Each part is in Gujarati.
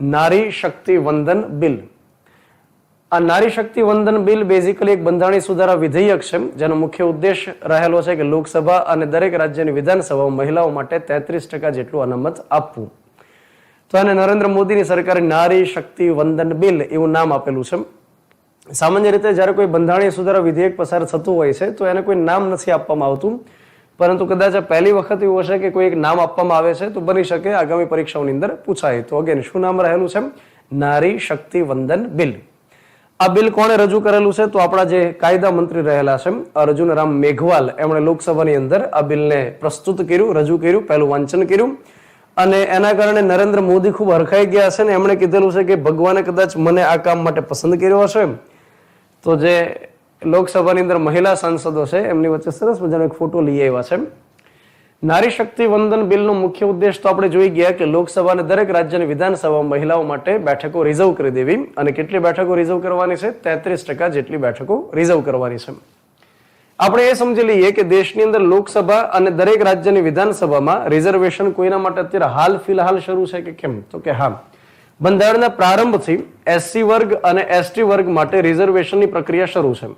નારી શક્તિ વંદન બિલ. આ નારી શક્તિ વંદન બિલ બેઝિકલી એક બંધારણીય સુધારા વિધેયક છે, જેનો મુખ્ય ઉદ્દેશ રહેલો છે કે લોકસભા અને દરેક રાજ્યની વિધાનસભામાં મહિલાઓ માટે તેત્રીસ ટકા જેટલું અનામત આપવું. તો આને નરેન્દ્ર મોદીની સરકારે નારી શક્તિ વંદન બિલ એવું નામ આપેલું છે. સામાન્ય રીતે જ્યારે કોઈ બંધારણીય સુધારા વિધેયક પસાર થતું હોય છે, તો એને કોઈ નામ નથી આપવામાં આવતું. પરંતુ કદાચ આ પહેલી વખત એવું હશે કે કોઈ એક નામ આપવામાં આવે છે, તો બની શકે આગામી પરીક્ષાઓની અંદર પૂછાય. તો અગેન શું નામ રહેલું છે નારી શક્તિ વંદન બિલ. આ બિલ કોણે રજૂ કરેલું છે? તો આપણા જે કાયદા મંત્રી રહેલા છે અર્જુન રામ મેઘવાલ, એમણે લોકસભાની અંદર આ બિલને પ્રસ્તુત કર્યું, રજૂ કર્યું, પહેલું વાંચન કર્યું. અને એના કારણે નરેન્દ્ર મોદી ખૂબ હરખાઈ ગયા છે ને એમણે કીધેલું છે કે ભગવાને કદાચ મને આ કામ માટે પસંદ કર્યો હશે તો જે લોકસભાની અંદર મહિલા સાંસદો છે, એમની વચ્ચે સરસ મજાનો એક ફોટો લઈ આવ્યા છે. નારી શક્તિ વંદન બિલનો મુખ્ય ઉદ્દેશ તો આપણે જોઈ ગયા કે લોકસભા દરેક રાજ્યની વિધાનસભામાં મહિલાઓ માટે બેઠકો રિઝર્વ કરી દેવી અને કેટલી બેઠકો રિઝર્વ કરવાની છે? તેત્રીસ ટકા જેટલી બેઠકો રિઝર્વ કરવાની છે. આપણે એ સમજી લઈએ કે દેશની અંદર લોકસભા અને દરેક રાજ્યની વિધાનસભામાં રિઝર્વેશન કોઈના માટે અત્યારે હાલ ફિલહાલ શરૂ છે કે કેમ? તો કે હા, બંધારણના પ્રારંભથી એસસી વર્ગ અને એસટી વર્ગ માટે રિઝર્વેશનની પ્રક્રિયા શરૂ છે.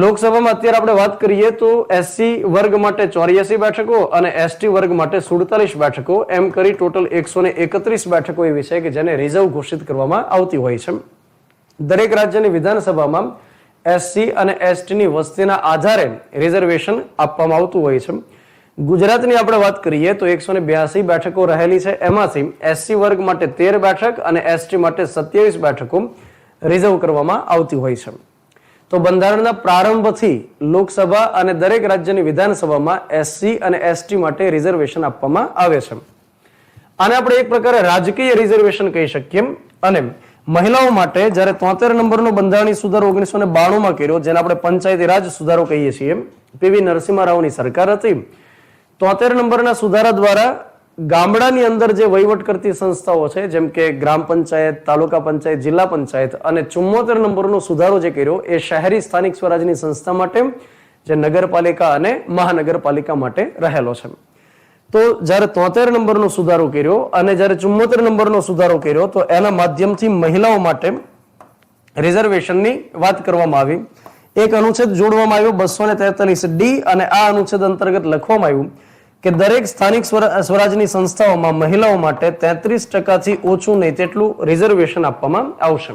લોકસભામાં અત્યારે આપણે વાત કરીએ તો એસસી વર્ગ માટે ચોર્યાસી બેઠકો અને એસટી વર્ગ માટે સુડતાલીસ બેઠકો. એમ કરી ટોટલ એકસો ને એકત્રીસ બેઠકો એવી છે કે જેને રિઝર્વ ઘોષિત કરવામાં આવતી હોય છે. દરેક રાજ્યની વિધાનસભામાં એસસી અને એસટીની વસ્તીના આધારે રિઝર્વેશન આપવામાં આવતું હોય છે. ગુજરાતની આપણે વાત કરીએ તો એકસો ને બ્યાસી બેઠકો રહેલી છે. એમાંથી એસસી વર્ગ માટે તેર બેઠક અને એસટી માટે સત્યાવીસ બેઠકો રિઝર્વ કરવામાં આવતી હોય છે. તો બંધારણના પ્રારંભથી લોકસભા અને દરેક રાજ્યની વિધાનસભામાં એસસી અને એસટી માટે રિઝર્વેશન આપવામાં આવે છે. આને આપણે એક પ્રકારે રાજકીય રિઝર્વેશન કહી શકીએ અને મહિલાઓ માટે જ્યારે તોતેર નંબરનો બંધારણીય સુધારો ઓગણીસો ને બાણુંમાં કર્યો, જેને આપણે પંચાયતી રાજ સુધારો કહીએ છીએ પીવી નરસિંહ રાવની સરકાર હતી. તોતેર નંબરના સુધારા દ્વારા ગામડાની અંદર જે વહીવટ કરતી સંસ્થાઓ છે, જેમ કે ગ્રામ પંચાયત, તાલુકા પંચાયત, જિલ્લા પંચાયત અને ચુમ્મોતેર નંબરનો સુધારો જે કર્યો એ શહેરી સ્થાનિક સ્વરાજની સંસ્થા માટે, જે નગરપાલિકા અને મહાનગરપાલિકા માટે રહેલો છે. તો જ્યારે તોતેર નંબરનો સુધારો કર્યો અને જ્યારે ચુમ્મોતેર નંબરનો સુધારો કર્યો, તો એના માધ્યમથી મહિલાઓ માટે રિઝર્વેશનની વાત કરવામાં આવી. એક અનુચ્છેદ જોડવામાં આવ્યો, બસો ને તેતાલીસ ડી અને આ અનુચ્છેદ અંતર્ગત લખવામાં આવ્યું કે દરેક સ્થાનિક સ્વરાજની સંસ્થાઓમાં મહિલાઓ માટે તેત્રીસ ટકાથી ઓછું નહીં તેટલું રિઝર્વેશન આપવામાં આવશે.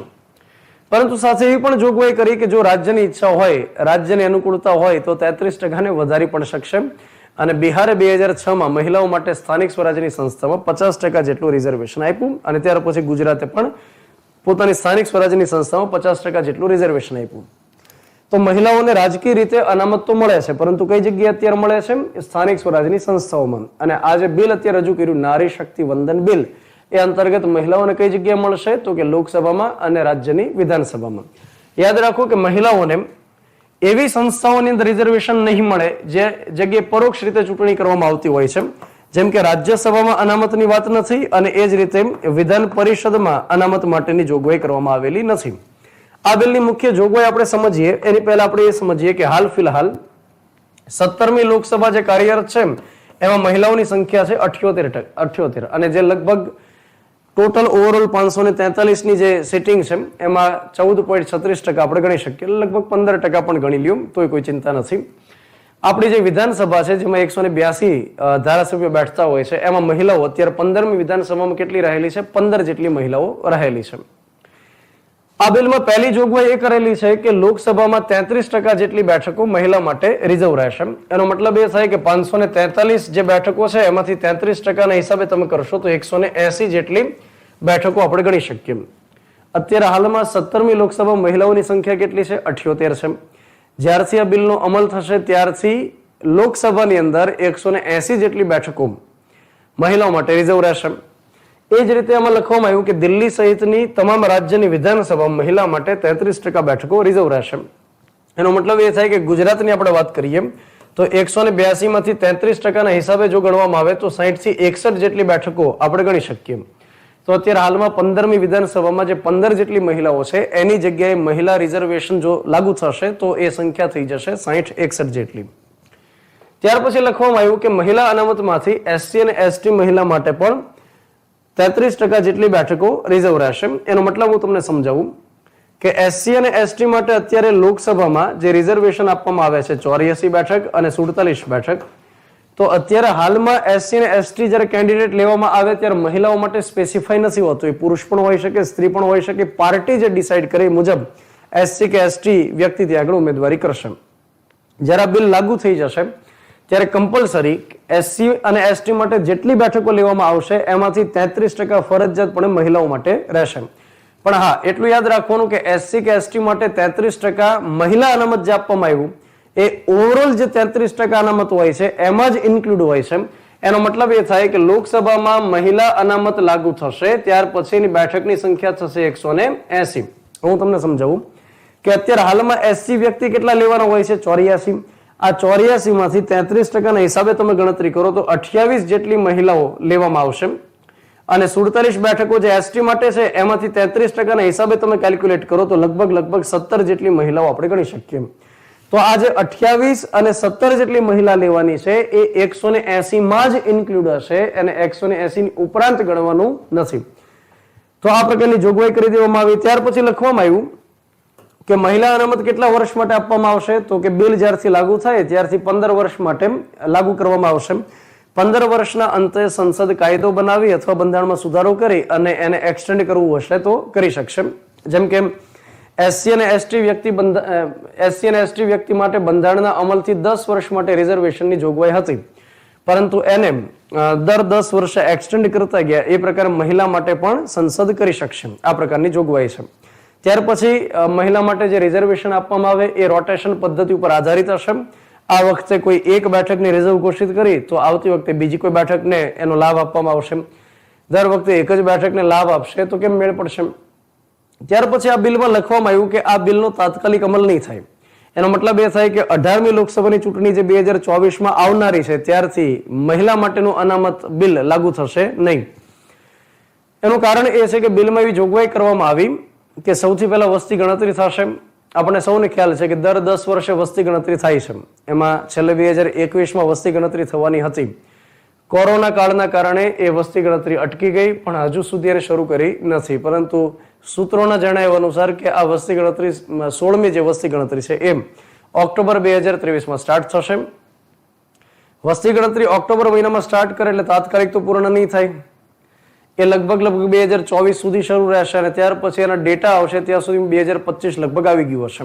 પરંતુ સાથે એવી પણ જોગવાઈ કરી કે જો રાજ્યની ઈચ્છા હોય, રાજ્યની અનુકૂળતા હોય, તો તેત્રીસ ટકાને વધારી પણ શકશે. અને બિહારે બે હજાર છમાં મહિલાઓ માટે સ્થાનિક સ્વરાજ્યની સંસ્થામાં પચાસ ટકા જેટલું રિઝર્વેશન આપ્યું. અને ત્યાર પછી ગુજરાતે પણ પોતાની સ્થાનિક સ્વરાજ્યની સંસ્થામાં પચાસ ટકા જેટલું રિઝર્વેશન આપ્યું. તો મહિલાઓને રાજકીય રીતે અનામત તો મળે છે, પરંતુ કઈ જગ્યાએ અત્યારે મળે છે સ્થાનિક સ્વરાજની સંસ્થાઓમાં અને આ જે બિલ અત્યારે રજૂ કર્યું, નારી શક્તિ વંદન બિલ, એ અંતર્ગત મહિલાઓને કઈ જગ્યાએ મળશે? તો કે લોકસભામાં અને રાજ્યની વિધાનસભામાં. યાદ રાખો કે મહિલાઓને એવી સંસ્થાઓની અંદર રિઝર્વેશન નહીં મળે, જે જગ્યાએ પરોક્ષ રીતે ચૂંટણી કરવામાં આવતી હોય છે જેમ કે રાજ્યસભામાં અનામતની વાત નથી અને એ જ રીતે વિધાન પરિષદમાં અનામત માટેની જોગવાઈ કરવામાં આવેલી નથી. આ બિલની મુખ્ય જોગવાઈ આપણે સમજીએ. એની પહેલા આપણે એ સમજીએ કે હાલ ફિલહાલ સત્તરમી લોકસભા જે કાર્યરત છે એમાં મહિલાઓની સંખ્યા છે અઠ્યોતેર અઠ્યોતેર. અને જે લગભગ ટોટલ ઓવરઓલ પાંચસો ને તેતાલીસની જે સિટિંગ છે એમાં ચૌદ પોઈન્ટ છત્રીસ ટકા આપણે ગણી શકીએ. લગભગ પંદર ટકા પણ ગણી લ્યું, તોય કોઈ ચિંતા નથી. આપણી જે વિધાનસભા છે, જેમાં એકસો ને બ્યાસી ધારાસભ્યો બેઠતા હોય છે, એમાં મહિલાઓ અત્યારે પંદરમી વિધાનસભામાં કેટલી રહેલી છે? પંદર જેટલી મહિલાઓ રહેલી છે. આ બિલમાં પહેલી જોગવાઈ એ કરેલી છે કે લોકસભામાં તેત્રીસ ટકા જેટલી બેઠકો મહિલા માટે રિઝર્વ રહેશે. એનો મતલબ એ થાય કે પાંચસો ને તેતાલીસ જે બેઠકો છે, એમાંથી તેત્રીસ ટકાના હિસાબે તમે કરશો તો એકસો ને એસી જેટલી બેઠકો આપણે ગણી શકીએ. અત્યારે હાલમાં સત્તરમી લોકસભા મહિલાઓની સંખ્યા કેટલી છે? અઠ્યોતેર છે. જ્યારથી આ બિલનો અમલ થશે, ત્યારથી લોકસભાની અંદર એકસો ને એસી જેટલી બેઠકો મહિલાઓ માટે રિઝર્વ રહેશે. એ જ રીતે આમાં લખવામાં આવ્યું કે દિલ્હી સહિતની તમામ રાજ્યની વિધાનસભા મહિલા માટે તેત્રીસ ટકા બેઠકો રિઝર્વ રહેશે. એનો મતલબ એ થાય કે ગુજરાતની આપણે વાત કરીએ, તો એકસો ને બ્યાસી માંથી તેત્રીસ ટકાના હિસાબે જો ગણવામાં આવે તો સાહીઠથી એકસઠ જેટલી બેઠકો આપણે ગણી શકીએ. તો અત્યારે હાલમાં પંદરમી વિધાનસભામાં જે પંદર જેટલી મહિલાઓ છે, એની જગ્યાએ મહિલા રિઝર્વેશન જો લાગુ થશે, તો એ સંખ્યા થઈ જશે સાહીઠ એકસઠ જેટલી. ત્યાર પછી લખવામાં આવ્યું કે મહિલા અનામતમાંથી એસસી અને એસટી મહિલા માટે પણ તેત્રીસ ટકા જેટલી બેઠકો રિઝર્વ રહેશે. એનો મતલબ હું તમને સમજાવું કે એસસી અને એસટી માટે અત્યારે લોકસભામાં જે રિઝર્વેશન આપવામાં આવે છે, ચોર્યાસી બેઠક અને સુડતાલીસ બેઠક, તો અત્યારે હાલમાં એસસી અને એસટી જ્યારે કેન્ડિડેટ લેવામાં આવે ત્યારે મહિલાઓ માટે સ્પેસિફાઈ નથી હોતું. એ પુરુષ પણ હોઈ શકે, સ્ત્રી પણ હોઈ શકે, પાર્ટી જે ડિસાઈડ કરે મુજબ એસસી કે એસટી વ્યક્તિ ત્યાં આગળ ઉમેદવારી કરશે. જ્યારે આ બિલ લાગુ થઈ જશે ત્યારે કમ્પલસરી એસસી અને એસટી માટે જેટલી બેઠકો લેવામાં આવશે, એમાંથી તેત્રીસ ટકા ફરજિયાતપણે મહિલાઓ માટે રહેશે. પણ હા, એટલું યાદ રાખવાનું કે એસસી કે એસટી માટે તેત્રીસ ટકા મહિલા અનામત જે આપવામાં આવ્યું, એ ઓવરઓલ જે તેત્રીસ ટકા અનામત હોય છે, એમાં જ ઇન્ક્લુડ હોય છે. એનો મતલબ એ થાય કે લોકસભામાં મહિલા અનામત લાગુ થશે, ત્યાર પછીની બેઠકની સંખ્યા થશે એકસો ને એસી. હું તમને સમજાવું કે અત્યારે હાલમાં એસસી વ્યક્તિ કેટલા લેવાના હોય છે? ચોર્યાસી. આ ચોર્યાસી માંથી તેત્રીસ ટકાના હિસાબે તમે ગણતરી કરો તો અઠ્યાવીસ જેટલી મહિલાઓ લેવામાં આવશે. અને સુડતાલીસ બેઠકો જે એસટી માટે છે, એમાંથી તેત્રીસ ટકાના હિસાબે તમે કેલ્ક્યુલેટ કરો તો લગભગ લગભગ સત્તર જેટલી મહિલાઓ આપણે ગણી શકીએ તો આ જે અઠ્યાવીસ અને સત્તર જેટલી મહિલા લેવાની છે, એ એકસો ને એસી માં જ ઇન્ક્લુડ હશે અને એકસો ને એસી ઉપરાંત ગણવાનું નથી. તો આ પ્રકારની જોગવાઈ કરી દેવામાં આવી. ત્યાર પછી લખવામાં આવ્યું કે મહિલા અનામત કેટલા વર્ષ માટે આપવામાં આવશે? તો કે બિલ જ્યારથી લાગુ થાય, ત્યારથી પંદર વર્ષ માટે લાગુ કરવામાં આવશે. પંદર વર્ષના અંતે સંસદ કાયદો બનાવી અથવા બંધારણમાં સુધારો કરી અને એને એક્સટેન્ડ કરવું હશે તો કરી શકશે. જેમ કે એસસી અને એસટી વ્યક્તિ એસસી અને એસટી વ્યક્તિ માટે બંધારણના અમલથી દસ વર્ષ માટે રિઝર્વેશનની જોગવાઈ હતી. પરંતુ એને દર દસ વર્ષે એક્સટેન્ડ કરતા ગયા. એ પ્રકારે મહિલા માટે પણ સંસદ કરી શકશે. આ પ્રકારની જોગવાઈ છે. ત્યાર પછી મહિલા માટે જે રિઝર્વેશન આપવામાં આવે એ રોટેશન પદ્ધતિ ઉપર આધારિત હશે. આ વખતે કોઈ એક બેઠકને રિઝર્વ ઘોષિત કરી, તો આવતી વખતે બીજી કોઈ બેઠકને એનો લાભ આપવામાં આવશે. દર વખતે એક જ બેઠકને લાભ આપશે, તો કેમ મેળ પડશે? ત્યાર પછી આ બિલમાં લખવામાં આવ્યું કે આ બિલનો તાત્કાલિક અમલ નહીં થાય. એનો મતલબ એ થાય કે અઢારમી લોકસભાની ચૂંટણી જે બે હજાર ચોવીસમાં આવનારી છે, ત્યારથી મહિલા માટેનું અનામત બિલ લાગુ થશે નહીં. એનું કારણ એ છે કે બિલમાં એવી જોગવાઈ કરવામાં આવી કે સૌથી પહેલા વસ્તી ગણતરી થશે. આપણને સૌને ખ્યાલ છે કે દર દસ વર્ષે વસ્તી ગણતરી થાય છે. એમાં છેલ્લે બે હજાર એકવીસમાં વસ્તી ગણતરી થવાની હતી. કોરોના કાળના કારણે એ વસ્તી ગણતરી અટકી ગઈ, પણ હજુ સુધી એને શરૂ કરી નથી. પરંતુ સૂત્રોના જણાવ્યા અનુસાર કે આ વસ્તી ગણતરી સોળમી જે વસ્તી ગણતરી છે એમ ઓક્ટોબર બે હજાર ત્રેવીસમાં સ્ટાર્ટ થશે. વસ્તી ગણતરી ઓક્ટોબર મહિનામાં સ્ટાર્ટ કરે એટલે તાત્કાલિક તો પૂર્ણ નહીં થાય. એ લગભગ લગભગ બે હજાર ચોવીસ સુધી શરૂ રહેશે અને ત્યાર પછી એના ડેટા આવશે ત્યાં સુધી બે હજાર પચીસ લગભગ આવી ગયું હશે.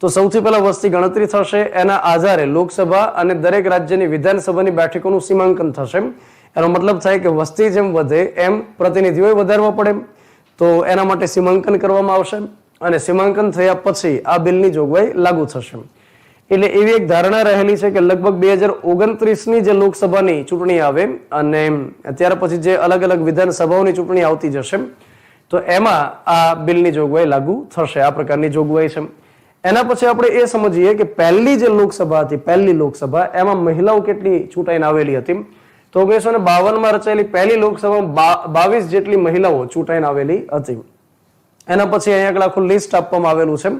તો સૌથી પહેલા વસ્તી ગણતરી થશે, એના આધારે લોકસભા અને દરેક રાજ્યની વિધાનસભાની બેઠકોનું સીમાંકન થશે. એનો મતલબ થાય કે વસ્તી જેમ વધે એમ પ્રતિનિધિઓ વધારવા પડે. તો એના માટે સીમાંકન કરવામાં આવશે અને સીમાંકન થયા પછી આ બિલની જોગવાઈ લાગુ થશે. એટલે એવી એક ધારણા રહેલી છે કે લગભગ બે હજાર ઓગણત્રીસની જે લોકસભાની ચૂંટણી આવે અને ત્યાર પછી જે અલગ અલગ વિધાનસભાઓની ચૂંટણી આવતી જશે, તો એમાં આ બિલની જોગવાઈ લાગુ થશે, આ પ્રકારની જોગવાઈ છે. એના પછી આપણે એ સમજીએ કે પહેલી જે લોકસભા હતી, પહેલી લોકસભા, એમાં મહિલાઓ કેટલી ચૂંટાઈને આવેલી હતી? તો ઓગણીસો ને બાવનમાં રચાયેલી પહેલી લોકસભામાં બાવીસ જેટલી મહિલાઓ ચૂંટાઈને આવેલી હતી. એના પછી અહીંયા આગળ આખું લિસ્ટ આપવામાં આવેલું છે.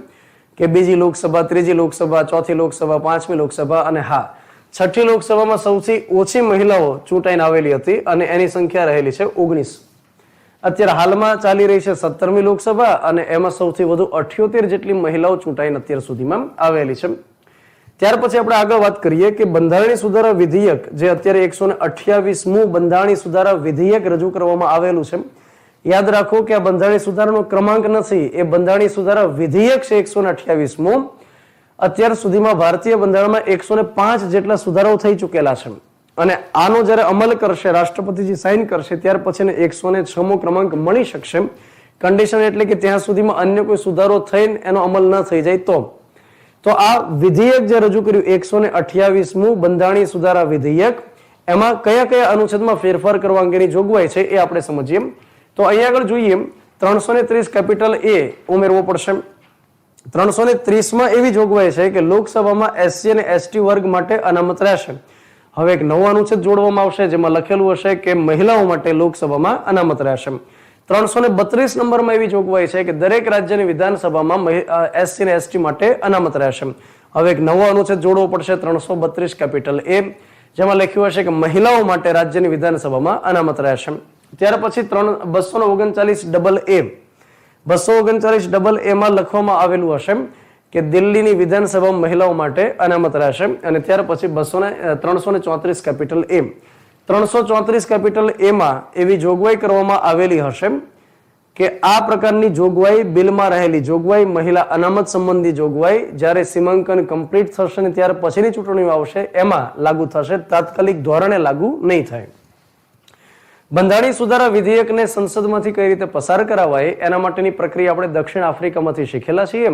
કે બીજી લોકસભા, ત્રીજી લોકસભા, ચોથી લોકસભા, પાંચમી લોકસભા અને હા, છઠ્ઠી લોકસભામાં સૌથી ઓછી મહિલાઓ ચૂંટાઈને આવેલી હતી અને એની સંખ્યા રહેલી છે ઓગણીસ. અત્યારે હાલમાં ચાલી રહી છે સત્તરમી લોકસભા અને એમાં સૌથી વધુ અઠ્યોતેર જેટલી મહિલાઓ ચૂંટાઈને અત્યાર સુધીમાં આવેલી છે. ત્યાર પછી આપણે આગળ વાત કરીએ કે બંધારણીય સુધારા વિધેયક જે અત્યારે એકસો ને અઠ્યાવીસમું બંધારણીય સુધારા વિધેયક રજૂ કરવામાં આવેલું છે યાદ રાખો કે આ બંધારણીય સુધારાનો ક્રમાંક નથી. એ બંધારણીય સુધારા વિધેયક છે એકસો ને અત્યાર સુધીમાં ભારતીય બંધારણમાં એકસો પાંચ જેટલા સુધારાઓ થઈ ચૂકેલા છે. અને આનો જ્યારે અમલ કરશે, રાષ્ટ્રપતિજી સાઇન કરશે, ત્યાર પછી એકસો ને છમો ક્રમાંક મળી શકશે. કન્ડિશન એટલે કે ત્યાં સુધીમાં અન્ય કોઈ સુધારો થઈને એનો અમલ ન થઈ જાય તો. તો આ વિધેયક જે રજૂ કર્યું, એકસો ને અઠ્યાવીસમું બંધારણીય સુધારા વિધેયક, એમાં કયા કયા અનુચ્છેદમાં ફેરફાર કરવા અંગેની જોગવાઈ છે એ આપણે સમજીએ. તો અહીંયા આગળ જોઈએ, ત્રણસો ને ત્રીસ કેપિટલ એ ઉમેરવો પડશે. ત્રણસો ને ત્રીસમાં એવી જોગવાઈ છે કે લોકસભામાં એસસી અને એસટી વર્ગ માટે અનામત રહેશે. હવે એક નવો અનુચ્છેદ જોડવામાં આવશે, જેમાં લખેલું હશે કે મહિલાઓ માટે લોકસભામાં અનામત રહેશે. ત્રણસો ને બત્રીસ નંબરમાં એવી જોગવાઈ છે કે દરેક રાજ્યની વિધાનસભામાં એસસી ને એસટી માટે અનામત રહેશે. હવે એક નવો અનુચ્છેદ જોડવો પડશે, ત્રણસો બત્રીસ કેપિટલ એ જેમાં લખ્યું હશે કે મહિલાઓ માટે રાજ્યની વિધાનસભામાં અનામત રહેશે. ત્યાર પછી ત્રણ બસો ઓગણચાલીસ ડબલ એ બસો ઓગણચાલીસ ડબલ એમાં લખવામાં આવેલું હશે કે દિલ્હીની વિધાનસભા મહિલાઓ માટે અનામત રહેશે અને ત્યાર પછી બસો ને ત્રણસો ને ચોત્રીસ કેપિટલ એ ત્રણસો ચોત્રીસ કેપિટલ એમાં એવી જોગવાઈ કરવામાં આવેલી હશે કે આ પ્રકારની જોગવાઈ બિલમાં રહેલી જોગવાઈ મહિલા અનામત સંબંધી જોગવાઈ જ્યારે સીમાંકન કમ્પ્લીટ થશે ને ત્યાર પછીની ચૂંટણીઓ આવશે, એમાં લાગુ થશે, તાત્કાલિક ધોરણે લાગુ નહીં થાય. બંધારણીય સુધારા વિધેયકને સંસદમાંથી કઈ રીતે પસાર કરાવાય એના માટેની પ્રક્રિયા આપણે દક્ષિણ આફ્રિકામાંથી શીખેલા છીએ.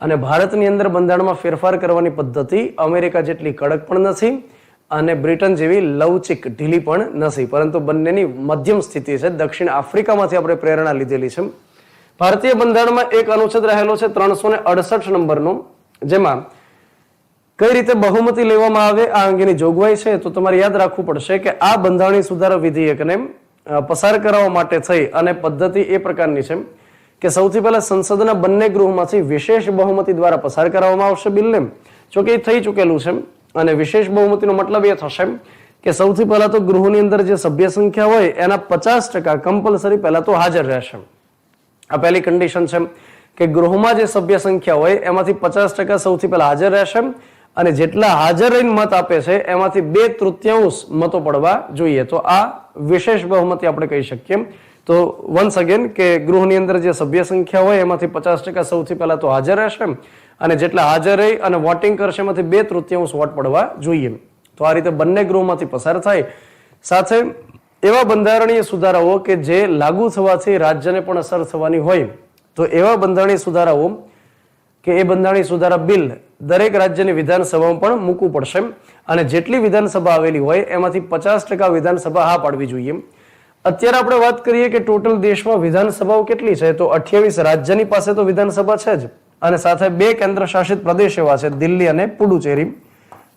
અને ભારતની અંદર બંધારણમાં ફેરફાર કરવાની પદ્ધતિ અમેરિકા જેટલી કડક પણ નથી અને બ્રિટન જેવી લવચિક ઢીલી પણ નથી. પરંતુ બંનેની મધ્યમ સ્થિતિ છે. દક્ષિણ આફ્રિકામાંથી આપણે પ્રેરણા લીધેલી છે. ભારતીય બંધારણમાં એક અનુચ્છેદ રહેલો છે ત્રણસો ને અડસઠ નંબરનો, જેમાં કઈ રીતે બહુમતી લેવામાં આવે, આ અંગેની જોગવાઈ છે, તો તમારે યાદ રાખવું પડશે કે આ બંધારણીય સુધારા વિધેયકને પસાર કરાવવા માટે થઈ અને પદ્ધતિ એ પ્રકારની છે કે સૌથી પહેલા સંસદના બંને ગૃહમાંથી વિશેષ બહુમતી દ્વારા પસાર કરવામાં આવશે બિલને જોકે એ થઈ ચૂકેલું છે અને વિશેષ બહુમતીનો મતલબ એ થશે કે સૌથી પહેલા તો ગૃહની અંદર જે સભ્ય સંખ્યા હોય, એના પચાસ ટકા કમ્પલસરી પહેલા તો હાજર રહેશે આ પહેલી કન્ડિશન છે કે ગૃહમાં જે સભ્ય સંખ્યા હોય, એમાંથી પચાસ ટકા સૌથી પહેલા હાજર રહેશે અને જેટલા હાજર રહીને મત આપે છે, એમાંથી બે તૃતીયાંશ મતો પડવા જોઈએ. તો આ વિશેષ બહુમતી આપણે કહી શકીએ તો વન્સ અગેન કે ગૃહની અંદર જે સભ્ય સંખ્યા હોય, એમાંથી પચાસ ટકા સૌથી પહેલા તો હાજર રહેશે અને જેટલા હાજર રહી અને વોટિંગ કરશે, એમાંથી બે તૃતીયાંશ વોટ પડવા જોઈએ તો આ રીતે બંને ગૃહમાંથી પસાર થાય. સાથે એવા બંધારણીય સુધારાઓ કે જે લાગુ થવાથી રાજ્યને પણ અસર થવાની હોય તો એવા બંધારણીય સુધારાઓ કે એ બંધારણીય સુધારા બિલ દરેક રાજ્યની વિધાનસભામાં પણ મૂકવું પડશે. અને જેટલી વિધાનસભા આવેલી હોય, એમાંથી પચાસ ટકા વિધાનસભા હા પાડવી જોઈએ. અત્યારે આપણે વાત કરીએ કે ટોટલ દેશમાં વિધાનસભાઓ કેટલી છે, તો અઠ્યાવીસ રાજ્યની પાસે તો વિધાનસભા છે જ. અને સાથે બે કેન્દ્ર શાસિત પ્રદેશ એવા છે, દિલ્હી અને પુડુચેરી.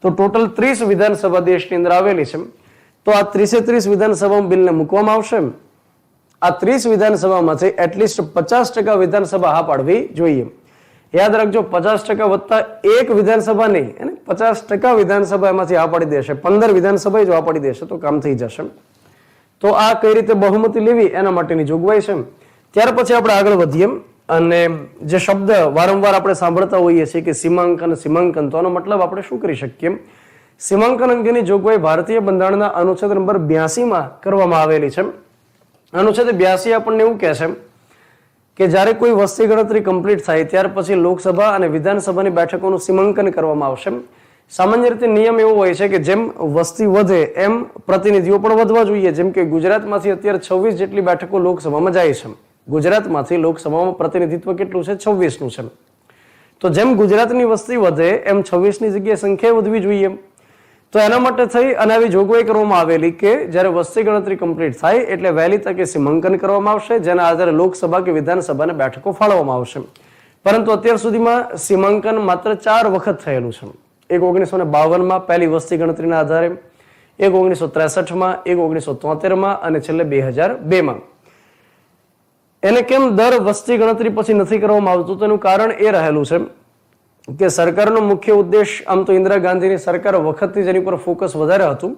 તો ટોટલ ત્રીસ વિધાનસભા દેશની અંદર આવેલી છે. તો આ ત્રીસે ત્રીસ વિધાનસભા બિલને મૂકવામાં આવશે? આ ત્રીસ વિધાનસભામાંથી એટલીસ્ટ પચાસ ટકા વિધાનસભા હા પાડવી જોઈએ. યાદ રાખજો, પચાસ ટકા વત્તા એક વિધાનસભા નહીં, એને પચાસ ટકા વિધાનસભા એમાંથી આ પાડી દેશે, પંદર વિધાનસભા જો આ પાડી દેશે, તો કામ થઈ જશે. તો આ કઈ રીતે બહુમતી લેવી, એના માટેની જોગવાઈ છે. ત્યાર પછી આપણે આગળ વધીએ. અને જે શબ્દ વારંવાર આપણે સાંભળતા હોઈએ છીએ કે સીમાંકન સીમાંકન, તો આનો મતલબ આપણે શું કરી શકીએ? સીમાંકન અંગેની જોગવાઈ ભારતીય બંધારણના અનુચ્છેદ નંબર બ્યાસીમાં કરવામાં આવેલી છે. અનુચ્છેદ બ્યાસી આપણને એવું કહે છે કે જ્યારે કોઈ વસ્તી ગણતરી કમ્પ્લીટ થાય ત્યાર પછી લોકસભા અને વિધાનસભાની બેઠકોનું સીમાંકન કરવામાં આવશે. સામાન્ય રીતે નિયમ એવો હોય છે કે જેમ વસ્તી વધે એમ પ્રતિનિધિઓ પણ વધવા જોઈએ. જેમ કે ગુજરાતમાંથી અત્યારે છવ્વીસ જેટલી બેઠકો લોકસભામાં જાય છે. ગુજરાતમાંથી લોકસભામાં પ્રતિનિધિત્વ કેટલું છે? છવ્વીસનું છે. તો જેમ ગુજરાતની વસ્તી વધે એમ છવ્વીસની જગ્યાએ સંખ્યા વધવી જોઈએ. તો એના માટે થઈ અને આવી જોગવાઈ કરવામાં આવેલી કે જ્યારે વસ્તી ગણતરી કમ્પ્લીટ થાય એટલે વહેલી તકે સીમાંકન કરવામાં આવશે, જેના આધારે લોકસભા કે વિધાનસભાને બેઠકો ફાળવવામાં આવશે. પરંતુ અત્યાર સુધીમાં સીમાંકન માત્ર ચાર વખત થયેલું છે. એક ઓગણીસો ને બાવનમાં પહેલી વસ્તી ગણતરીના આધારે, એક ઓગણીસો ત્રેસઠમાં, એક ઓગણીસો તોતેરમાં અને છેલ્લે બે હજાર બેમાં. એને કેમ દર વસ્તી ગણતરી પછી નથી કરવામાં આવતું? તેનું કારણ એ રહેલું છે કે સરકારનો મુખ્ય ઉદ્દેશ આમ તો ઇન્દિરા ગાંધીની સરકાર વખતથી જેની પર ફોકસ વધારે હતું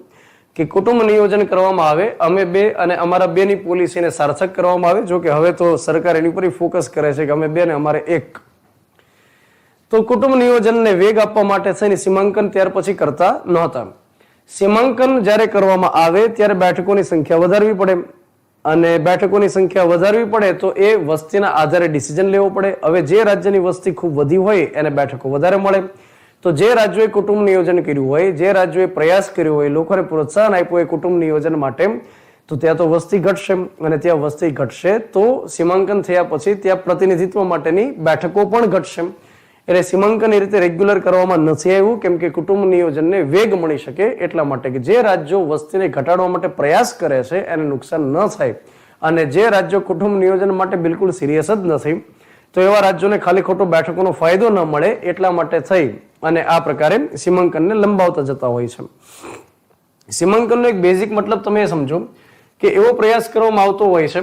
કે કુટુંબ નિયોજન કરવામાં આવે, અમે બે અને અમારા બેની પોલિસીને સાર્થક કરવામાં આવે જો કે હવે તો સરકાર એની પર ફોકસ કરે છે કે અમે બે ને અમારે એક. તો કુટુંબ નિયોજનને વેગ આપવા માટે થઈને સીમાંકન ત્યાર પછી કરતા નહોતા. સીમાંકન જ્યારે કરવામાં આવે, ત્યારે બેઠકોની સંખ્યા વધારવી પડે. અને બેઠકોની સંખ્યા વધારવી પડે તો એ વસ્તીના આધારે ડિસિઝન લેવો પડે. હવે જે રાજ્યની વસ્તી ખૂબ વધી હોય એને બેઠકો વધારે મળે. તો જે રાજ્યોએ કુટુંબ નિયોજન કર્યું હોય, જે રાજ્યોએ પ્રયાસ કર્યો હોય, લોકોને પ્રોત્સાહન આપ્યું હોય કુટુંબ નિયોજન માટે, તો ત્યાં તો વસ્તી ઘટશે અને ત્યાં વસ્તી ઘટશે તો સીમાંકન થયા પછી ત્યાં પ્રતિનિધિત્વ માટેની બેઠકો પણ ઘટશે. એટલે સીમાંકન એ રીતે રેગ્યુલર કરવામાં નથી આવ્યું, કેમ કે કુટુંબ નિયોજનને વેગ મળી શકે એટલા માટે કે જે રાજ્યો વસ્તીને ઘટાડવા માટે પ્રયાસ કરે છે, એને નુકસાન ન થાય. અને જે રાજ્યો કુટુંબ નિયોજન માટે બિલકુલ સિરિયસ જ નથી, તો એવા રાજ્યોને ખાલી ખોટો બેઠકોનો ફાયદો ન મળે એટલા માટે થઈ. અને આ પ્રકારે સીમાંકનને લંબાવતા જતા હોય છે. સીમાંકનનો એક બેઝિક મતલબ તમે સમજો કે એવો પ્રયાસ કરવામાં આવતો હોય છે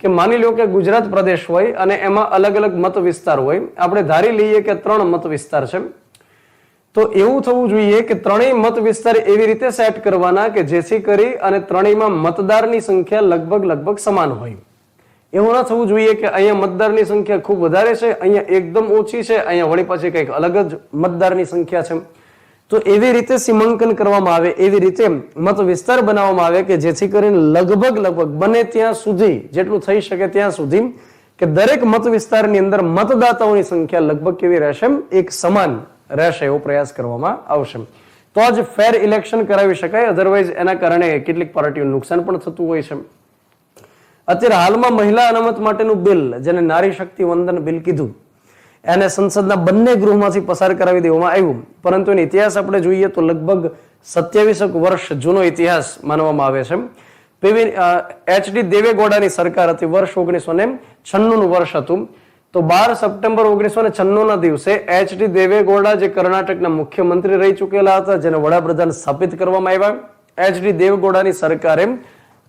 કે માની લો કે ગુજરાત પ્રદેશ હોય અને એમાં અલગ અલગ મત વિસ્તાર હોય, આપણે ધારી લઈએ કે ત્રણ મત વિસ્તાર છે. તો એવું થવું જોઈએ કે ત્રણેય મત વિસ્તાર એવી રીતે સેટ કરવાના કે જેથી કરી અને ત્રણેયમાં મતદારની સંખ્યા લગભગ લગભગ સમાન હોય. એવું ના થવું જોઈએ કે અહીંયા મતદારની સંખ્યા ખૂબ વધારે છે, અહીંયા એકદમ ઓછી છે, અહીંયા વળી પાછી કંઈક અલગ જ મતદારની સંખ્યા છે. તો એવી રીતે સીમાંકન કરવામાં આવે, એવી રીતે મત વિસ્તાર બનાવવામાં આવે કે જેથી કરીને લગભગ લગભગ બને ત્યાં સુધી, જેટલું થઈ શકે ત્યાં સુધી, કે દરેક મત વિસ્તારની અંદર મતદાતાઓની સંખ્યા લગભગ કેવી રહેશે? એક સમાન રહેશે એવો પ્રયાસ કરવામાં આવશે. તો જ ફેર ઇલેક્શન કરાવી શકાય અધરવાઇઝ એના કારણે કેટલીક પાર્ટીઓને નુકસાન પણ થતું હોય છે. અત્યારે હાલમાં મહિલા અનામત માટેનું બિલ જેને નારી શક્તિ વંદન બિલ કીધું એને સંસદના બંને ગૃહમાંથી પસાર કરાવી દેવામાં આવ્યું. પરંતુ એનો ઇતિહાસ આપણે જોઈએ તો લગભગ સત્યાવીસક વર્ષ જૂનો ઇતિહાસ માનવામાં આવે છે. પીવી એચડી દેવેગૌડાની સરકાર હતી, વર્ષ ઓગણીસો ને છન્નુંનું વર્ષ હતું. તો બાર સપ્ટેમ્બર ઓગણીસો ને છન્નું ના દિવસે એચડી દેવેગૌડા જે કર્ણાટકના મુખ્યમંત્રી રહી ચૂકેલા હતા, જેને વડાપ્રધાન સ્થાપિત કરવામાં આવ્યા. એચડી દેવેગૌડાની સરકારે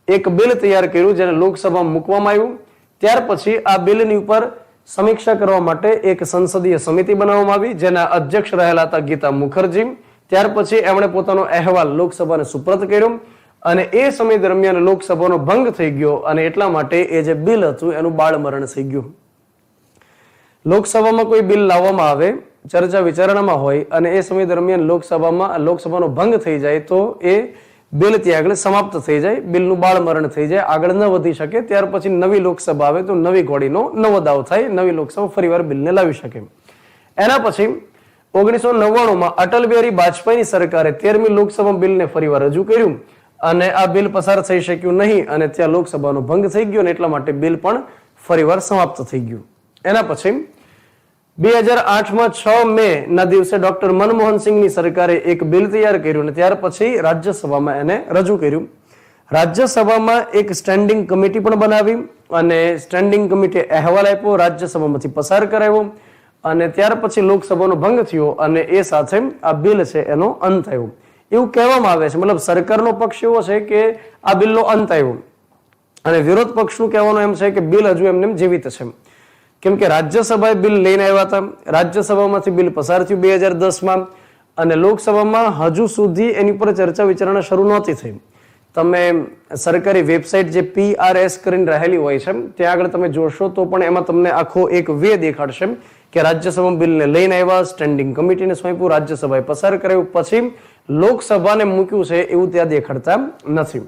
એક બિલ તૈયાર કર્યું, જેને લોકસભામાં મૂકવામાં આવ્યું. ત્યાર પછી આ બિલની ઉપર સમીક્ષા કરવા માટે એક સંસદીય સમિતિ બનાવવામાં આવી, જેના અધ્યક્ષ રહેલા હતા ગીતા મુખર્જી. ત્યાર પછી એમણે પોતાનો અહેવાલ લોકસભાને સુપ્રત કર્યો અને એ સમય દરમિયાન લોકસભાનો ભંગ થઈ ગયો અને એટલા માટે એ જે બિલ હતું એનું બાળમરણ થઈ ગયું. લોકસભામાં કોઈ બિલ લાવવામાં આવે, ચર્ચા વિચારણામાં હોય અને એ સમય દરમિયાન લોકસભામાં, લોકસભાનો ભંગ થઈ જાય તો એ બિલ ત્યાં આગળ સમાપ્ત થઈ જાય, બિલનું બાળમરણ થઈ જાય, આગળ ન વધી શકે, ત્યાર પછી નવી લોકસભા આવે તો નવી ઘોડીનો નવો દાવ થાય, નવી લોકસભા ફરીવાર બિલને લાવી શકે. એના પછી ઓગણીસો નવ્વાણુંમાં અટલ બિહારી વાજપેયીની સરકારે તેરમી લોકસભા બિલને ફરીવાર રજૂ કર્યું અને આ બિલ પસાર થઈ શક્યું નહીં અને ત્યાં લોકસભાનો ભંગ થઈ ગયો અને એટલા માટે બિલ પણ ફરીવાર સમાપ્ત થઈ ગયું. એના પછી બે હજાર આઠમાં છ મે ના દિવસે ડોક્ટર મનમોહન સિંહની સરકારે એક બિલ તૈયાર કર્યું અને ત્યાર પછી રાજ્યસભામાં એને રજૂ કર્યું. રાજ્યસભામાં એક સ્ટેન્ડિંગ કમિટી પણ બનાવી અને સ્ટેન્ડિંગ કમિટીએ અહેવાલ આપ્યો, રાજ્યસભામાંથી પસાર કરાવ્યો અને ત્યાર પછી લોકસભાનો ભંગ થયો અને એ સાથે આ બિલ છે એનો અંત આવ્યો. એવું કહેવામાં આવે છે, મતલબ સરકારનો પક્ષ એવો છે કે આ બિલનો અંત આવ્યો. અને વિરોધ પક્ષનું કહેવાનું એમ છે કે બિલ હજુ એમને એમ જીવિત છે. કેમ કે રાજ્યસભાએ બિલ લઈને આવ્યા હતા. રાજ્યસભામાંથી બિલ પસાર થયું બે હજાર દસમાં અને લોકસભામાં હજુ સુધી એની પર ચર્ચા વિચારણા શરૂ નહોતી થઈ. તમે સરકારી વેબસાઇટ જે પીઆરએસ કરીને રહેલી હોય છે, ત્યાં આગળ તમે જોશો તો પણ એમાં તમને આખો એક વે દેખાડશે કે રાજ્યસભા બિલને લઈને આવ્યા સ્ટેન્ડિંગ કમિટીને સોંપ્યું, રાજ્યસભાએ પસાર કરાયું, પછી લોકસભાને મૂક્યું છે એવું ત્યાં દેખાડતા નથી.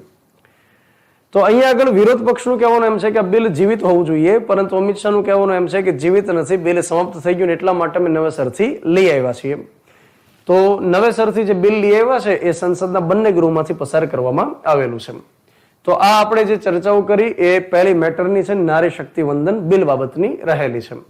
તો અહીંયા આગળ વિરોધ પક્ષનું કહેવાનું એમ છે કે બિલ જીવિત હોવું જોઈએ, પરંતુ અમિત શાહનું કહેવાનું એમ છે કે જીવિત નથી, બિલ સમાપ્ત થઈ ગયું એટલા માટે અમે નવેસરથી લઈ આવ્યા છીએ. તો નવેસરથી જે બિલ લઈ આવ્યા છે, એ સંસદના બંને ગૃહમાંથી પસાર કરવામાં આવેલું છે. તો આ આપણે જે ચર્ચાઓ કરી, એ પહેલી મેટરની છે, નારી શક્તિ વંદન બિલ બાબતની રહેલી છે.